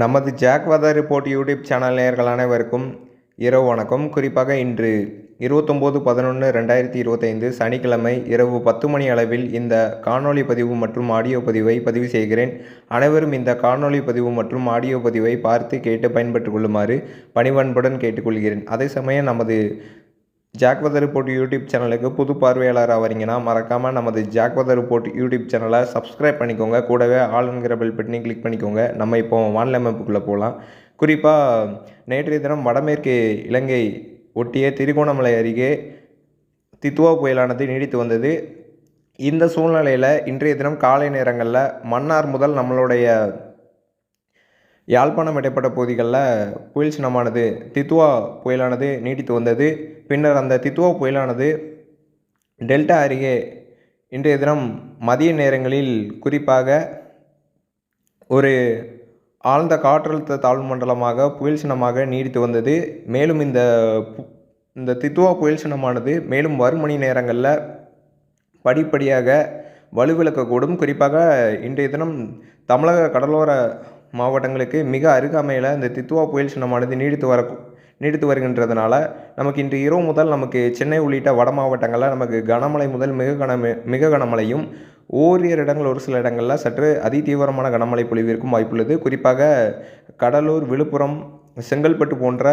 நமது jack report YouTube channel நேயர்கள் அனைவருக்கும் இரவு வணக்கம். குறிப்பாக இன்று இருபத்தொம்போது பதினொன்று ரெண்டாயிரத்தி இருபத்தைந்து சனிக்கிழமை இரவு பத்து மணி அளவில் இந்த காணொளி பதிவு மற்றும் ஆடியோ பதிவை பதிவு செய்கிறேன். அனைவரும் இந்த காணொளி பதிவு மற்றும் ஆடியோ பதிவை பார்த்து கேட்டு பயன்பெற்றுக் கொள்ளுமாறு பணிவன்புடன் கேட்டுக்கொள்கிறேன். அதே சமயம் நமது ஜாக்வதர் ரிப்போர்ட் யூடியூப் சேனலுக்கு புது பார்வையாளராக வரீங்கன்னா மறக்காமல் நமது ஜாக்வதர் ரிப்போர்ட் யூடியூப் சேனலை சப்ஸ்கிரைப் பண்ணிக்கோங்க. கூடவே ஆளுங்கிற பெல் பட்டனையும் கிளிக் பண்ணிக்கோங்க. நம்ம இப்போ வானிலை அமைப்புக்குள்ளே போகலாம் குறிப்பாக நேற்றைய தினம் வடமேற்கு இலங்கை ஒட்டிய திருகோணமலை அருகே தித்துவா புயலானது நீடித்து வந்தது. இந்த சூழ்நிலையில் இன்றைய தினம் காலை நேரங்களில் மன்னார் முதல் நம்மளுடைய யாழ்ப்பாணம் இடைப்பட்ட பகுதிகளில் புயல் சின்னமானது தித்துவா புயலானது நீடித்து வந்தது. பின்னர் அந்த தித்துவா புயலானது டெல்டா அருகே இன்றைய தினம் மதிய நேரங்களில் குறிப்பாக ஒரு ஆழ்ந்த காற்றழுத்த தாழ்வு மண்டலமாக புயல் சின்னமாக நீடித்து வந்தது. மேலும் இந்த பு- இந்த தித்துவா புயல் சின்னமானது மேலும் வரும் மணி நேரங்களில் படிப்படியாக வலுவிழக்கக்கூடும். குறிப்பாக இன்றைய தினம் தமிழக கடலோர மாவட்டங்களுக்கு மிக அருகாமையில் இந்த தித்துவா புயல் சின்னமானது நீடித்து வர நீடித்து வருகின்றதுனால நமக்கு இன்று இரவு முதல் நமக்கு சென்னை உள்ளிட்ட வட மாவட்டங்களில் நமக்கு கனமழை முதல் மிக கன மிக கனமழையும் ஓரிரு இடங்கள் ஒரு சில இடங்களில் சற்று அதிதீவிரமான கனமழை பொழிவிற்கும் வாய்ப்புள்ளது. குறிப்பாக கடலூர் விழுப்புரம் செங்கல்பட்டு போன்ற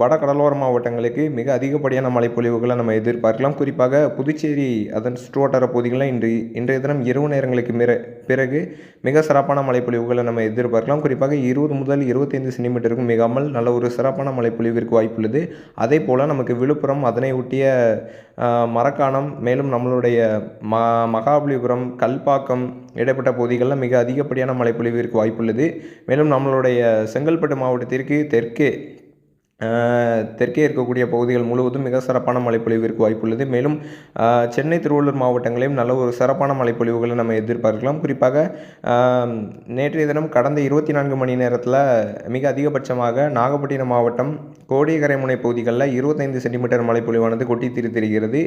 வட கடலோர மாவட்டங்களுக்கு மிக அதிகப்படியான மழைப்பொழிவுகளை நம்ம எதிர்பார்க்கலாம். குறிப்பாக புதுச்சேரி அதன் சுற்றுவட்டார பகுதிகளில் இன்று இன்றைய தினம் இரவு நேரங்களுக்கு மிற பிறகு மிக சிறப்பான மழைப்பொழிவுகளை நம்ம எதிர்பார்க்கலாம். குறிப்பாக இருபது முதல் இருபத்தைந்து சென்டிமீட்டருக்கும் மிகாமல் நல்ல ஒரு சிறப்பான மழைப்பொழிவிற்கு வாய்ப்புள்ளது. அதே போல் நமக்கு விழுப்புரம் அதனை ஒட்டிய மரக்காணம் மேலும் நம்மளுடைய ம மகாபலிபுரம் கல்பாக்கம் இடைப்பட்ட பகுதிகளில் மிக அதிகப்படியான மழைப்பொழிவிற்கு வாய்ப்புள்ளது. மேலும் நம்மளுடைய செங்கல்பட்டு மாவட்டத்திற்கு தெற்கே தெற்கே இருக்கக்கூடிய பகுதிகள் முழுவதும் மிக சிறப்பான மழைப்பொழிவிற்கு வாய்ப்புள்ளது. மேலும் சென்னை திருவள்ளூர் மாவட்டங்களையும் நல்ல ஒரு சிறப்பான மழைப்பொழிவுகளை நம்ம எதிர்பார்க்கலாம். குறிப்பாக நேற்றைய தினம் கடந்த இருபத்தி நான்கு மணி நேரத்தில் மிக அதிகபட்சமாக நாகப்பட்டினம் மாவட்டம் கோடியக்கரைமுனை பகுதிகளில் இருபத்தைந்து சென்டிமீட்டர் மழைப்பொழிவானது கொட்டி தீர்த்திருக்கிறது.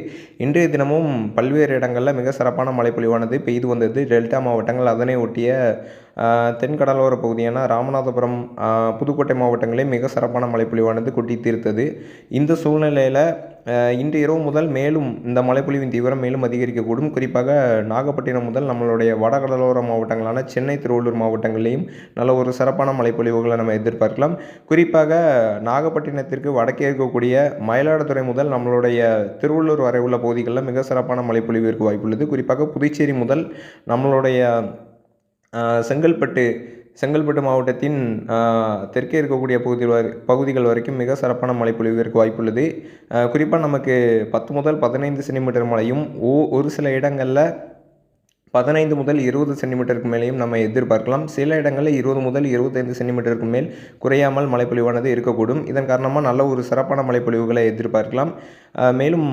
இன்றைய தினமும் பல்வேறு இடங்களில் மிக சிறப்பான மழைப்பொழிவானது பெய்து வந்தது. டெல்டா மாவட்டங்கள் அதனை ஒட்டிய தென்கடலோர பகுதியான ராமநாதபுரம் புதுக்கோட்டை மாவட்டங்களில் மிக சிறப்பான மழைப்பொழிவானது கொட்டி தீர்த்தது. இந்த சூழ்நிலையில் இன்று இரவு முதல் மேலும் இந்த மழைப்பொழிவின் தீவிரம் மேலும் அதிகரிக்கக்கூடும். குறிப்பாக நாகப்பட்டினம் முதல் நம்மளுடைய வடகடலோர மாவட்டங்களான சென்னை திருவள்ளூர் மாவட்டங்களிலேயும் நல்ல ஒரு சிறப்பான மழைப்பொழிவுகளை நம்ம எதிர்பார்க்கலாம். குறிப்பாக நாகப்பட்டினத்திற்கு வடக்கே இருக்கக்கூடிய மயிலாடுதுறை முதல் நம்மளுடைய திருவள்ளூர் வரை உள்ள பகுதிகளில் மிக சிறப்பான மழைப்பொழிவிற்கு வாய்ப்புள்ளது. குறிப்பாக புதுச்சேரி முதல் நம்மளுடைய செங்கல்பட்டு செங்கல்பட்டு மாவட்டத்தின் தெற்கே இருக்கக்கூடிய பகுதி வரை பகுதிகள் வரைக்கும் மிக சிறப்பான மழைப்பொழிவிற்கு வாய்ப்புள்ளது. குறிப்பாக நமக்கு பத்து முதல் பதினைந்து சென்டிமீட்டர் மழையும் ஓ ஒரு சில இடங்களில் பதினைந்து முதல் இருபது சென்டிமீட்டருக்கு மேலேயும் நம்ம எதிர்பார்க்கலாம். சில இடங்களில் இருபது முதல் இருபத்தைந்து சென்டிமீட்டருக்கு மேல் குறையாமல் மழைப்பொழிவானது இருக்கக்கூடும். இதன் காரணமாக நல்ல ஒரு சிறப்பான மழைப்பொழிவுகளை எதிர்பார்க்கலாம். மேலும்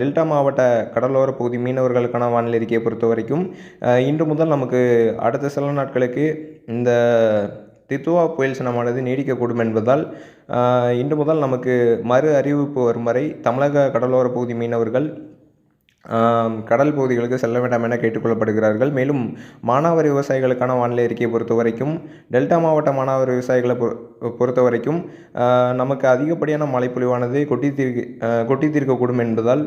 டெல்டா மாவட்ட கடலோர பகுதி மீனவர்களுக்கான வானிலை அறிக்கையை பொறுத்த வரைக்கும் இன்று முதல் நமக்கு அடுத்த சில நாட்களுக்கு இந்த தித்துவா புயல் சினமானது நீடிக்கக்கூடும் என்பதால் இன்று முதல் நமக்கு மறு அறிவிப்பு வரும் வரை தமிழக கடலோர பகுதி மீனவர்கள் கடல் பகுதிகளுக்கு செல்ல வேண்டாம் என கேட்டுக்கொள்ளப்படுகிறார்கள். மேலும் மானாவாரி விவசாயிகளுக்கான வானிலை அறிக்கையை பொறுத்த வரைக்கும் டெல்டா மாவட்ட மானாவாரி விவசாயிகளை பொ- பொறுத்த வரைக்கும் நமக்கு அதிகப்படியான மழைப்பொழிவானது கொட்டி தீர்க்க கொட்டி தீர்க்கக்கூடும் என்பதால்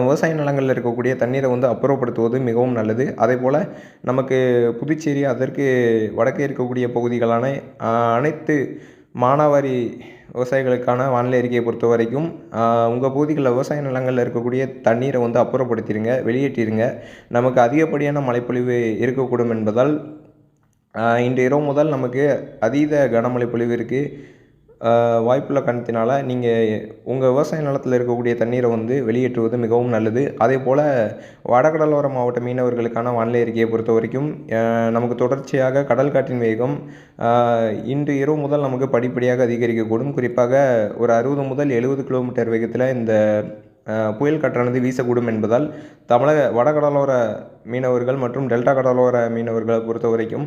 விவசாய நிலங்களில் இருக்கக்கூடிய தண்ணீரை வந்து அப்புறப்படுத்துவது மிகவும் நல்லது. அதே போல் நமக்கு புதுச்சேரி அதற்கு வடக்கே இருக்கக்கூடிய பகுதிகளான அனைத்து மானாவாரி விவசாயிகளுக்கான வானிலை அறிக்கையை பொறுத்த வரைக்கும் உங்கள் பகுதிகளில் விவசாய நிலங்களில் இருக்கக்கூடிய தண்ணீரை வந்து அப்புறப்படுத்திடுங்க வெளியேற்றிடுங்க நமக்கு அதிகப்படியான மழைப்பொழிவு இருக்கக்கூடும் என்பதால் இன்று இரவு முதல் நமக்கு அதீத கனமழை பொழிவு இருக்குது வாய்ப்புள்ள காரணத்தினால நீங்கள் உங்கள் விவசாய நிலத்தில் இருக்கக்கூடிய தண்ணீரை வந்து வெளியேற்றுவது மிகவும் நல்லது. அதே போல் வடகடலோர மாவட்ட மீனவர்களுக்கான வானிலை அறிக்கையை பொறுத்த வரைக்கும் நமக்கு தொடர்ச்சியாக கடல் காற்றின் வேகம் இன்று இரவு முதல் நமக்கு படிப்படியாக அதிகரிக்கக்கூடும். குறிப்பாக ஒரு அறுபது முதல் எழுபது கிலோமீட்டர் வேகத்தில் இந்த புயல் காற்றானது வீசக்கூடும் என்பதால் தமிழக வடகடலோர மீனவர்கள் மற்றும் டெல்டா கடலோர மீனவர்களை பொறுத்த வரைக்கும்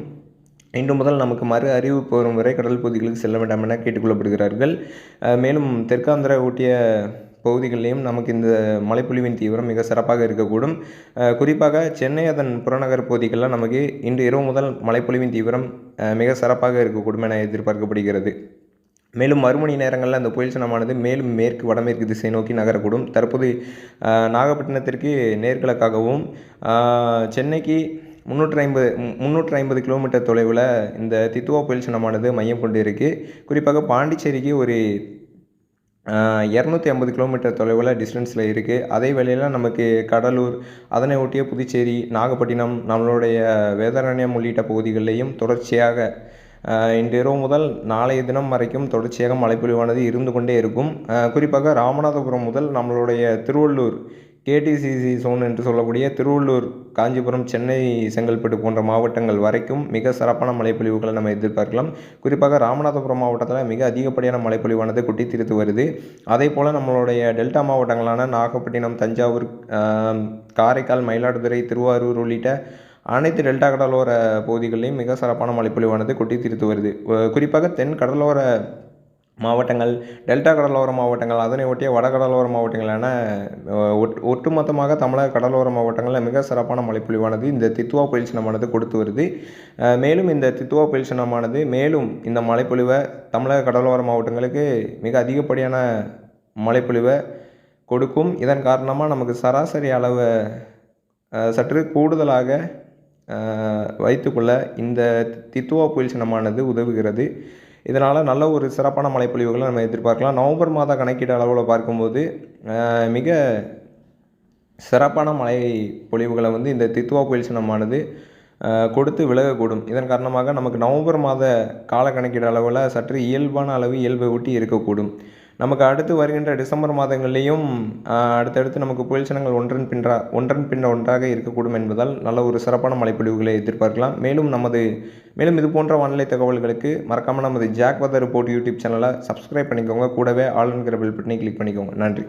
இன்று முதல் நமக்கு மறு அறிவிப்பு வரும் வரை கடல் பகுதிகளுக்கு செல்ல வேண்டாம் என கேட்டுக்கொள்ளப்படுகிறார்கள். மேலும் தெற்காந்திர ஒட்டிய பகுதிகளிலையும் நமக்கு இந்த மழைப்பொழிவின் தீவிரம் மிக சிறப்பாக இருக்கக்கூடும். குறிப்பாக சென்னை அதன் புறநகர் பகுதிகளில் நமக்கு இன்று இரவு முதல் மழைப்பொழிவின் தீவிரம் மிக சிறப்பாக இருக்கக்கூடும் என எதிர்பார்க்கப்படுகிறது. மேலும் மறுமணி நேரங்களில் அந்த புயல் சின்னமானது மேலும் மேற்கு வடமேற்கு திசை நோக்கி நகரக்கூடும். தற்போது நாகப்பட்டினத்திற்கு நேர்கிழக்காகவும் சென்னைக்கு முந்நூற்றி ஐம்பது முந்நூற்றி ஐம்பது கிலோமீட்டர் தொலைவில் இந்த தித்துவா புயல் சின்னமானது மையம் கொண்டு இருக்குது குறிப்பாக பாண்டிச்சேரிக்கு ஒரு இரநூத்தி ஐம்பது கிலோமீட்டர் தொலைவில் டிஸ்டன்ஸில் இருக்குது அதே வேளையில் நமக்கு கடலூர் அதனை ஒட்டிய புதுச்சேரி நாகப்பட்டினம் நம்மளுடைய வேதாரண்யம் உள்ளிட்ட பகுதிகளிலையும் தொடர்ச்சியாக இன்றிரவு முதல் நாளைய தினம் வரைக்கும் தொடர்ச்சியாக மழைப்பொழிவானது இருந்து கொண்டே இருக்கும். குறிப்பாக ராமநாதபுரம் முதல் நம்மளுடைய திருவள்ளூர் கேடிசிசி சோன் என்று சொல்லக்கூடிய திருவள்ளூர் காஞ்சிபுரம் சென்னை செங்கல்பட்டு போன்ற மாவட்டங்கள் வரைக்கும் மிக சிறப்பான மழைப்பொழிவுகளை நம்ம எதிர்பார்க்கலாம். குறிப்பாக ராமநாதபுரம் மாவட்டத்தில் மிக அதிகப்படியான மழைப்பொழிவானது குட்டி தீர்த்து வருது. அதே போல் நம்மளுடைய டெல்டா மாவட்டங்களான நாகப்பட்டினம் தஞ்சாவூர் காரைக்கால் மயிலாடுதுறை திருவாரூர் உள்ளிட்ட அனைத்து டெல்டா கடலோர பகுதிகளிலும் மிக சிறப்பான மழைப்பொழிவானது கொட்டி தீர்த்து வருது குறிப்பாக தென் கடலோர மாவட்டங்கள் டெல்டா கடலோர மாவட்டங்கள் அதனை ஒட்டிய வடகடலோர மாவட்டங்களான அஹ், ஒட் ஒட்டுமொத்தமாக தமிழக கடலோர மாவட்டங்களில் மிக சிறப்பான மழைப்பொழிவானது இந்த தித்துவா புயல் சின்னமானது கொடுத்து வருது. மேலும் இந்த தித்துவா புயல் சின்னமானது மேலும் இந்த மழைப்பொழிவை தமிழக கடலோர மாவட்டங்களுக்கு மிக அதிகப்படியான மழைப்பொழிவை கொடுக்கும். இதன் காரணமாக நமக்கு சராசரி அளவை சற்று கூடுதலாக வைத்துக்கொள்ள இந்த தித்துவா புயல் சின்னமானது உதவுகிறது. இதனால் நல்ல ஒரு சிறப்பான மழைப்பொழிவுகளை நம்ம எதிர்பார்க்கலாம். நவம்பர் மாத கணக்கீடு அளவில் பார்க்கும்போது மிக சிறப்பான மழை பொழிவுகளை வந்து இந்த தித்துவா புயல் சின்னமானது கொடுத்து விலகக்கூடும். இதன் காரணமாக நமக்கு நவம்பர் மாத கால கணக்கீடு அளவில் சற்று இயல்பான அளவு இயல்பை ஒட்டி இருக்கக்கூடும். நமக்கு அடுத்து வருகின்ற டிசம்பர் மாதங்கள்லேயும் அடுத்தடுத்து நமக்கு புயல் சின்னங்கள் ஒன்றன் பின்றா ஒன்றன் பின்ன ஒன்றாக இருக்கக்கூடும் என்பதால் நல்ல ஒரு சிறப்பான மழைப்பொழிவுகளை எதிர்பார்க்கலாம். மேலும் நமது மேலும் இது போன்ற வானிலை தகவல்களுக்கு மறக்காமல் நமது ஜாக் வதர் ரிப்போர்ட் யூடியூப் சேனலை சப்ஸ்கிரைப் பண்ணிக்கோங்க. கூடவே ஆல் பில் பெல் பட்டனை கிளிக் பண்ணிக்கோங்க. நன்றி.